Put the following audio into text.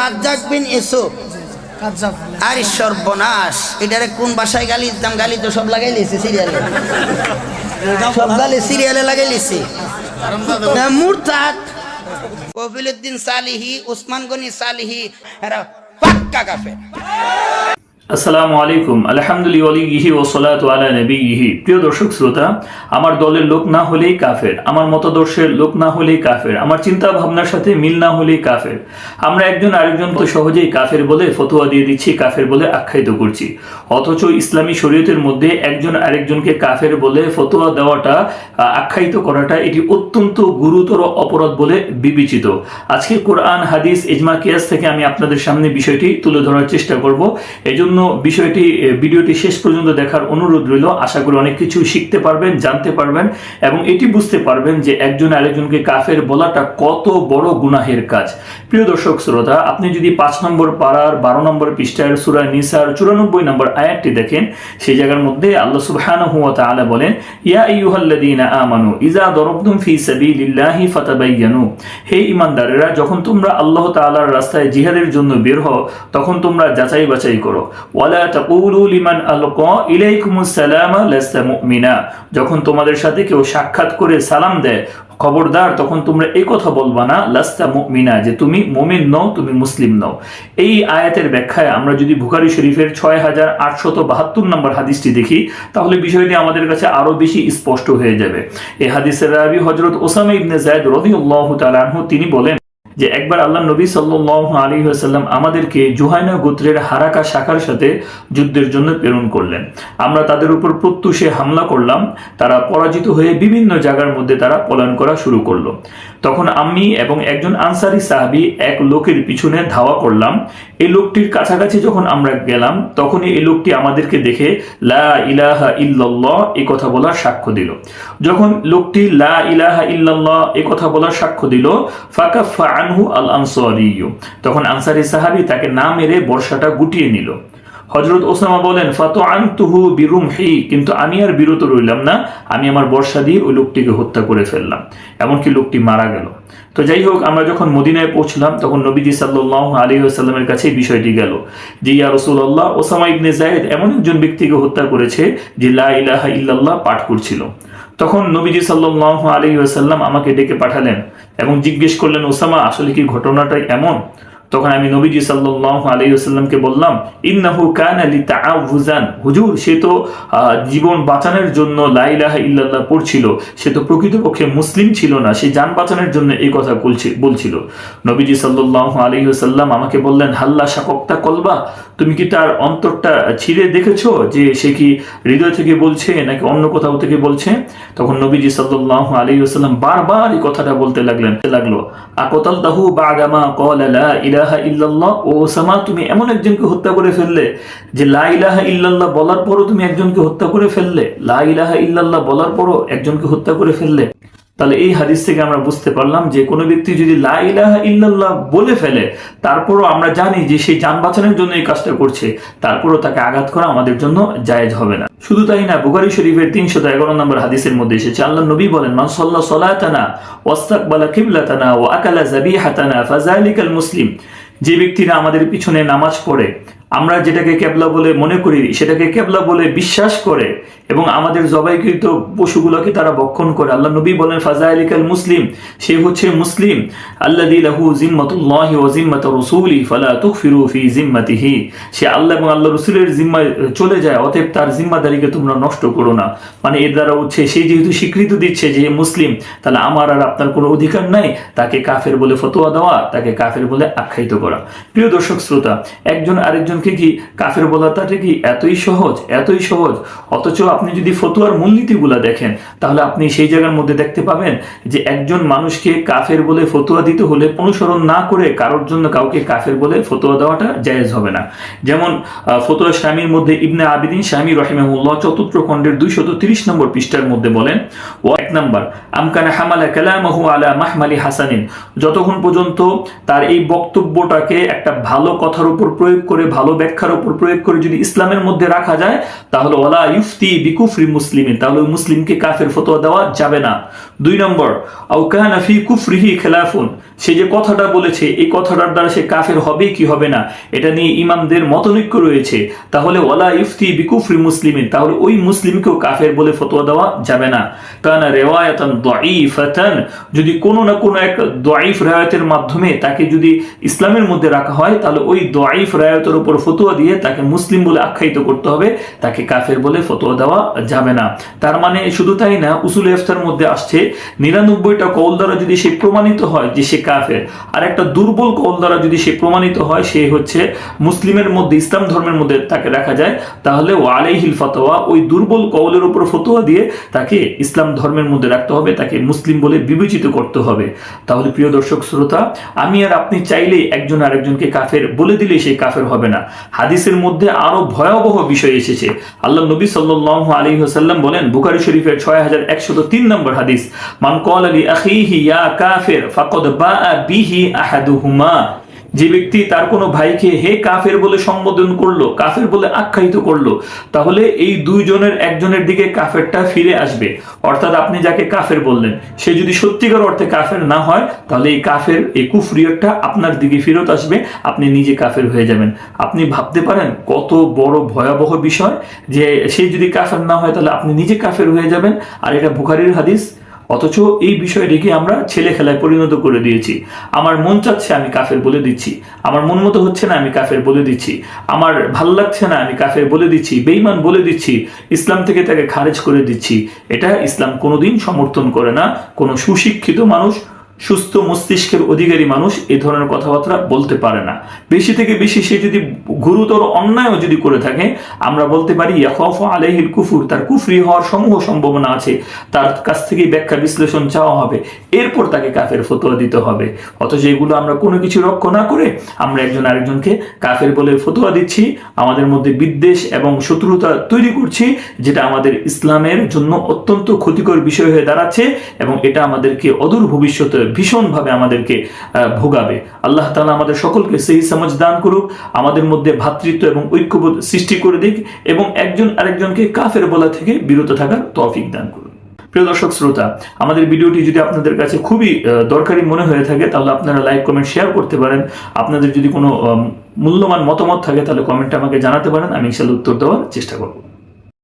রাজ্জাক বিন ইউসুফ। আরে সর্বনাশ এটারে কোন বাসায় গালি দিতাম? গালি তো সব লাগাই লিছি সিরিয়ালে সব গালি সিরিয়ালে লাগাই লিছি মুরতাদ কফিলুদ্দিন সালিহি উসমান গনি সালিহি এরা পাক্কা কাফের। আসসালামু আলাইকুম। আলহামদুলিল্লাহি ও সালাতু আলা নবিহি প্রিয় দর্শক, শ্রোতা, আমার দলের লোক না হলেই কাফের, আমার মতদর্শের লোক না হলেই কাফের, আমার চিন্তা ভাবনার সাথে মিল না হলেই কাফের। আমরা একজন আরেকজন তো সহজেই কাফের বলে ফতোয়া দিয়ে দিচ্ছি, কাফের বলে আখ্যায়িত করছি। অথচ ইসলামী শরীয়তের মধ্যে একজন আরেকজনকে কাফের বলে ফতোয়া দেওয়াটা আখ্যায়িত করাটা এটি অত্যন্ত গুরুতর অপরাধ বলে বিবেচিত। আজকে কোরআন, হাদিস, ইজমা, কিয়াস থেকে আমি আপনাদের সামনে বিষয়টি তুলে ধরার চেষ্টা করব। এজন্য বিষয়টি ভিডিওটি শেষ পর্যন্ত দেখার অনুরোধ রইল। আশা করি অনেক কিছু শিখতে পারবেন, জানতে পারবেন এবং এটি বুঝতে পারবেন যে একজন আরেকজনকে কাফের বলাটা কত বড় গুনাহের কাজ। প্রিয় দর্শক, শ্রোতা, আপনি যদি পাঁচ নম্বর পাড়ার বারো নম্বর পৃষ্ঠার সুরা নিসার চুরানব্বই নম্বর আয়াতটি দেখেন, সেই জায়গার মধ্যে আল্লাহ সুবহানাহু ওয়া তাআলা বলেন, ইয়া আইয়ুহাল্লাযীনা আমানু, ইযা দরাবতুম ফি সাবিলিল্লাহি ফাতাবায়ানু হে ঈমানদারেরা, যখন তোমরা আল্লাহ তাআলার রাস্তায় জিহাদের জন্য বের হও, তখন তোমরা যাচাই বাছাই করো। ওয়ালা তাকুলু লিমান আলকা ইলাইকুমুস সালামা লাস্তা মুমিনা। যখন তোমাদের সাথে কেউ সাক্ষাৎ করে সালাম দেয়, খবরদার, তখন তোমরা এই কথা বলবা না, লাস্তা মুমিনা, যে তুমি মুমিন নও, তুমি মুসলিম নও। এই আয়াতের ব্যাখ্যায় আমরা যদি বুখারি শরীফের ছয় হাজার আটশত বাহাত্তর নম্বর হাদিসটি দেখি, তাহলে বিষয়টি আমাদের কাছে আরও বেশি স্পষ্ট হয়ে যাবে। এই হাদিসের রাবি হজরত ওসামা ইবনে জায়দ রদিউল্লাহ তালাহ তিনি বলেন যে একবার আল্লাহ নবী সাল্লাহ আলী আসাল্লাম আমাদেরকে জুহাইনা গোত্রের হারাকা শাখার সাথে যুদ্ধের জন্য প্রেরণ করলেন। আমরা তাদের উপর প্রত্যুষে হামলা করলাম, তারা পরাজিত হয়ে বিভিন্ন জায়গার মধ্যে তারা পলায়ন করা শুরু করল। তখন আমি এবং একজন আনসারি সাহাবি এক লোকের পিছনে ধাওয়া করলাম। এই লোকটির কাছাকাছি যখন আমরা গেলাম, তখনই এই লোকটি আমাদেরকে দেখে লা ইলাহা ইল্লাল্লাহ এ কথা বলার সাক্ষ্য দিল। যখন লোকটি লা ইলাহা ইল্লাল্লাহ এ কথা বলার সাক্ষ্য দিল, ফাকাফা আনহু আল আনসারিয়্যু তখন আনসারি সাহাবি তাকে না মেরে বর্ষাটা গুটিয়ে নিল। হজরত ওসামা বলেন ফাতো আনতুহু বিরুমহি কিন্তু আমি আর বিরত রইলাম না, আমি আমার বর্ষা দিয়ে ওই লোকটিকে হত্যা করে ফেললাম। এমনকি লোকটি মারা গেল। তো যাই হোক, আমরা যখন মদিনায় পৌঁছলাম, তখন নবীজি সাল্লাহ আলী আসাল্লামের কাছে বিষয়টি গেল যে, ইয়া রসুল্লাহ ওসামা ইবনে জায়েদ এমন একজন ব্যক্তিকে হত্যা করেছে যে, লা ইলাহা ইল্লাল্লাহ পাঠ করছিল। তখন নবীজি সাল্লাহ আলী আসাল্লাম আমাকে ডেকে পাঠালেন এবং জিজ্ঞেস করলেন ওসামা আসলে কি ঘটনাটাই এমন? তখন আমি নবীজি সাল্লাহ আলাইসাল্লামকে বললাম, ইন্নাহু কান আলী তাআউজান হুজুর, সে তো জীবন বাঁচানোর জন্য লাইলাহা ইল্লাল্লাহ পড়ছিল, সে তো প্রকৃতপক্ষে মুসলিম ছিল না, সে যান বাঁচানোর জন্য এই কথা বলছিল। নবীজি সাল্লাহ আলাইসাল্লাম আমাকে বললেন, হাল্লা শাকক্তা কলবা, তুমি কি তার অন্তরটা ছিঁড়ে দেখেছ যে সে কি হৃদয় থেকে বলছে নাকি অন্য কোথাও থেকে বলছে? তখন নবীজি সাল্লাহ আলাইসাল্লাম বারবার এই কথাটা বলতে লাগলেন। লাগল আকতাল তাহু বাগামা কল লা ইলাহা ইল্লাল্লাহ, ও ওসামা, তুমি এমন একজনকে হত্যা করে ফেললে যে লা ইলাহা ইল্লাল্লাহ বলার পরও তুমি একজনকে হত্যা করে ফেললে। লা ইলাহা ইল্লাল্লাহ বলার পরও একজনকে হত্যা করে ফেললে। তাহলে এই হাদিস থেকে আমরা বুঝতে পারলাম যে কোনো ব্যক্তি যদি লা ইল্লাল্লাহ বলে ফেলে, তারপরও আমরা জানি যে সে যান বাঁচানোর জন্য এই কাজটা করছে, তারপরও তাকে আঘাত করা আমাদের জন্য জায়েজ হবে না। শুধু তাই না, বুখারী শরীফের তিনশত এগারো নম্বর হাদিসের মধ্যে এসেছে, আল্লাহ নবী বলেন, মান সাল্লা সলাতানা ওয়াস্তাকবালা কিবলাতানা ও আকালা জাবিহাতানা ফাজালিকাল মুসলিম। যে ব্যক্তিরা আমাদের পিছনে নামাজ পড়ে আমরা যেটাকে কেবলা বলে মনে করি, সেটাকে কেবলা বলে বিশ্বাস করে এবং আমাদের জবাইকৃত পশুগুলোকে তারা বক্ষণ করে। আল্লাহ নবী বলেন ফাজা আলিকাল মুসলিম সে হচ্ছে মুসলিম। আল্লাহ লাহু জিম্মাতুল্লাহি জিম্মাত রসুলি ফালা ফি জিম্মাতিহি সে আল্লাহ এবং আল্লাহ রসুলের জিম্মায় চলে যায়, অতএব তার জিম্মাদারিকে তোমরা নষ্ট করো না। মানে এর দ্বারা হচ্ছে, সে যেহেতু স্বীকৃতি দিচ্ছে যে মুসলিম, তাহলে আমার আর আপনার কোনো অধিকার নাই। তাকে কাফের বলে ফতোয়া দেওয়া, তাকে কাফের বলে আখ্যায়িত করা। প্রিয় দর্শক, শ্রোতা, একজন আরেকজনকে কি কাফের বলাটা কি এতই সহজ? এতই সহজ? অথচ আপনি যদি ফতোয়ার মূলনীতিগুলা দেখেন, তাহলে আপনি সেই জায়গার মধ্যে দেখতে পাবেন যে একজন মানুষকে কাফের বলে ফতোয়া দিতে হলে অনুসরণ না করে কারোর জন্য কাউকে কাফের বলে ফতোয়া দেওয়াটা জায়েজ হবে না। যেমন ফতোয়া স্বামীর মধ্যে ইবনে আবিদিন স্বামী রহিমাহুল্লাহ চতুর্থ খণ্ডের দুইশত তিরিশ নম্বর পৃষ্ঠার মধ্যে বলেন ও এক নম্বর, আমকানা হামালা কালামাহু আলা মাহমালি হাসানিন। যতক্ষণ পর্যন্ত তার এই বক্তব্যটাকে একটা ভালো কথার উপর প্রয়োগ করে ভালো ভালো ব্যাখ্যার উপর প্রয়োগ করে যদি ইসলামের মধ্যে রাখা যায়, তাহলে ওলা ইফতি বিকুফরি মুসলিমিন, তাহলে মুসলিমকে কাফের ফতোয়া দেওয়া যাবে না। দুই নম্বর আউকানা ফি কুফরিহি খেলাফুন, সে যে কথাটা বলেছে, এই কথাটার দ্বারা সে কাফের হবে কি হবে না, এটা নিয়ে ইমামদের মতনৈক্য রয়েছে। তাহলে ওলা ইফতি বিকুফরি মুসলিমিন, তাহলে ওই মুসলিমকেও কাফের বলে ফতোয়া দেওয়া যাবে না। কানা রেওয়ায়তন দাঈফাতান, যদি কোনো না কোনো এক দাঈফ রায়াতের মাধ্যমে তাকে যদি ইসলামের মধ্যে রাখা হয়, তাহলে ওই দাঈফ রায়াতের উপর ফতোয়া দিয়ে তাকে মুসলিম বলে আখ্যায়িত করতে হবে, তাকে কাফের বলে ফতোয়া দেওয়া যাবে না। তার মানে শুধু তাই না, উসুল ইফতার মধ্যে আসছে, নিরানব্বইটা কৌল দ্বারা যদি সে প্রমাণিত হয় যে সে কাফের আর একটা দুর্বল কৌল দ্বারা যদি সে প্রমাণিত হয় সে হচ্ছে মুসলিমের মধ্যে, ইসলাম ধর্মের মধ্যে তাকে রাখা যায়, তাহলে ও আলাইহিল ফতোয়া ওই দুর্বল কৌলের উপর ফতোয়া দিয়ে তাকে ইসলাম ধর্মের মধ্যে রাখতে হবে, তাকে মুসলিম বলে বিবেচিত করতে হবে। তাহলে প্রিয় দর্শক, শ্রোতা, আমি আর আপনি চাইলেই একজন আরেকজনকে কাফের বলে দিলে সেই কাফের হবে না। হাদিসের মধ্যে আরও ভয়াবহ বিষয় এসেছে। আল্লাহ নবী সাল্লাহ আলী হোসাল্লাম বলেন, বুখারি শরীফের 6103 নম্বর হাদিস, মান কল আলী আখিহি ইয়া কাফের ফাকদ বা বিহি আহাদুহুমা। যে ব্যক্তি তার কোনো ভাইকে হে কাফের বলে সম্বোধন করল, কাফের বলে আখ্যায়িত করল, তাহলে এই দুইজনের একজনের দিকে কাফেরটা ফিরে আসবে। অর্থাৎ আপনি যাকে কাফের বললেন, সে যদি সত্যিকার অর্থে কাফের না হয়, তাহলে এই কাফের, এই কুফরিয়তটা আপনার দিকে ফেরত আসবে, আপনি নিজে কাফের হয়ে যাবেন। আপনি ভাবতে পারেন, কত বড় ভয়াবহ বিষয় যে সে যদি কাফের না হয়, তাহলে আপনি নিজে কাফের হয়ে যাবেন। আর এটা বুখারির হাদিস অথচ এই বিষয়টিকে আমরা ছেলে খেলায় পরিণত করে দিয়েছি। আমার মন চাচ্ছে আমি কাফের বলে দিচ্ছি। আমার মন মতো হচ্ছে না আমি কাফের বলে দিচ্ছি। আমার ভালো লাগছে না আমি কাফের বলে দিচ্ছি। বেইমান বলে দিচ্ছি। ইসলাম থেকে তাকে খারেজ করে দিচ্ছি। এটা ইসলাম কোনোদিন সমর্থন করে না। কোনো সুশিক্ষিত মানুষ সুস্থ মস্তিষ্কের অধিকারী মানুষ এই ধরনের কথাবার্তা বলতে পারে না। বেশি থেকে বেশি সে যদি গুরুতর অন্যায়ও যদি করে থাকে, আমরা বলতে পারি, ইয়াখাফ আলাইহিল কুফুর, তার কুফরি হওয়ার সমূহ সম্ভাবনা আছে। তার কাছ থেকে ব্যাখ্যা বিশ্লেষণ চাওয়া হবে। এরপর তাকে কাফের ফতোয়া দিতে হবে। অথচ এগুলো আমরা কোনো কিছু রক্ষ না করে আমরা একজন আরেকজনকে কাফের বলে ফতোয়া দিচ্ছি, আমাদের মধ্যে বিদ্বেষ এবং শত্রুতা তৈরি করছি, যেটা আমাদের ইসলামের জন্য অত্যন্ত ক্ষতিকর বিষয় হয়ে দাঁড়াচ্ছে এবং এটা আমাদেরকে অদূর ভবিষ্যতে ভীষণভাবে আমাদেরকে ভোগাবে। আল্লাহ তালা আমাদের সকলকে সেই সমাজ দান করুক, আমাদের মধ্যে ভ্রাতৃত্ব এবং ঐক্যবোধ সৃষ্টি করে দিক এবং একজন আরেকজনকে কাফের বলা থেকে বিরত থাকার তৌফিক দান করুন। প্রিয় দর্শক, শ্রোতা, আমাদের ভিডিওটি যদি আপনাদের কাছে খুবই দরকারি মনে হয়ে থাকে, তাহলে আপনারা লাইক, কমেন্ট, শেয়ার করতে পারেন। আপনাদের যদি কোনো মূল্যবান মতামত থাকে, তাহলে কমেন্টে আমাকে জানাতে পারেন, আমি ইনশাল্লাহ উত্তর দেওয়ার চেষ্টা করব।